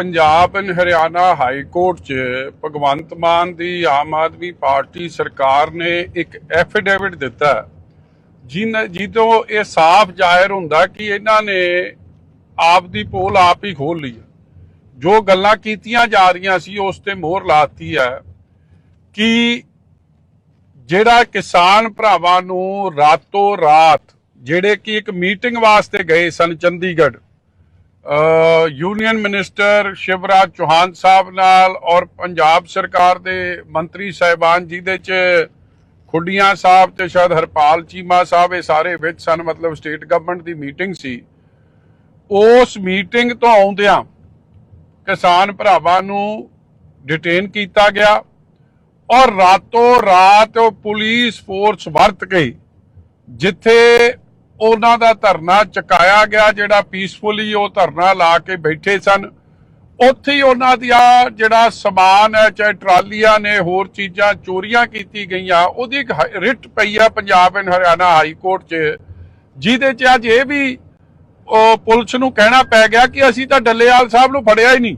Punjab and Haryana high court 'ਚ ਭਗਵੰਤ ਮਾਨ ਦੀ Aam Aadmi party ਸਰਕਾਰ ਨੇ ਇੱਕ ਐਫੀਡੇਵਿਟ ਦਿੱਤਾ ਹੈ, ਜਿਨ ਜਿੱਦੋਂ ਇਹ ਸਾਫ਼ ਜ਼ਾਹਿਰ ਹੁੰਦਾ ਕਿ ਇਹਨਾਂ ਨੇ ਆਪ ਦੀ ਪੋਲ ਆਪ ਹੀ ਖੋਲ ਲਈ ਜੋ ਗੱਲਾਂ ਕੀਤੀਆਂ ਜਾ ਰਹੀਆਂ ਸੀ ਉਸ ਤੇ ਮੋਹਰ ਲਾਤੀ ਹੈ ਕਿ ਜਿਹੜਾ ਕਿਸਾਨ ਭਰਾਵਾਂ ਨੂੰ ਰਾਤੋਂ ਰਾਤ ਜਿਹੜੇ ਕਿ ਇੱਕ ਮੀਟਿੰਗ ਵਾਸਤੇ ਗਏ ਸਨ ਚੰਡੀਗੜ੍ਹ ਯੂਨੀਅਨ ਮਿਨਿਸਟਰ ਸ਼ਿਵਰਾਜ ਚੌਹਾਨ ਸਾਹਿਬ ਨਾਲ ਔਰ ਪੰਜਾਬ ਸਰਕਾਰ ਦੇ ਮੰਤਰੀ ਸਾਹਿਬਾਨ ਜਿਹਦੇ ਚ ਖੁੱਡੀਆਂ ਸਾਹਿਬ ਤੇ ਸ਼ਾਇਦ ਹਰਪਾਲ ਚੀਮਾ ਸਾਹਿਬ ਇਹ ਸਾਰੇ ਵਿੱਚ ਸਨ, ਮਤਲਬ ਸਟੇਟ ਗਵਰਨਮੈਂਟ ਦੀ ਮੀਟਿੰਗ ਸੀ। ਉਸ ਮੀਟਿੰਗ ਤੋਂ ਆਉਂਦਿਆਂ ਕਿਸਾਨ ਭਰਾਵਾਂ ਨੂੰ ਡਿਟੇਨ ਕੀਤਾ ਗਿਆ ਔਰ ਰਾਤੋਂ ਰਾਤ ਉਹ ਪੁਲਿਸ ਫੋਰਸ ਵਰਤ ਗਈ ਜਿੱਥੇ ਉਹਨਾਂ ਦਾ ਧਰਨਾ ਚੁਕਾਇਆ ਗਿਆ, ਜਿਹੜਾ ਪੀਸਫੁਲੀ ਉਹ ਧਰਨਾ ਲਾ ਕੇ ਬੈਠੇ ਸਨ। ਉੱਥੇ ਹੀ ਉਹਨਾਂ ਦੀਆਂ ਜਿਹੜਾ ਸਮਾਨ ਹੈ, ਚਾਹੇ ਟਰਾਲੀਆਂ ਨੇ, ਹੋਰ ਚੀਜ਼ਾਂ, ਚੋਰੀਆਂ ਕੀਤੀ ਗਈਆਂ, ਉਹਦੀ ਇੱਕ ਰਿਟ ਪਈ ਆ Punjab and Haryana high court 'ਚ, ਜਿਹਦੇ 'ਚ ਅੱਜ ਇਹ ਵੀ, ਉਹ ਪੁਲਿਸ ਨੂੰ ਕਹਿਣਾ ਪੈ ਗਿਆ ਕਿ ਅਸੀਂ ਤਾਂ ਡੱਲੇਵਾਲ ਸਾਹਿਬ ਨੂੰ ਫੜਿਆ ਹੀ ਨਹੀਂ।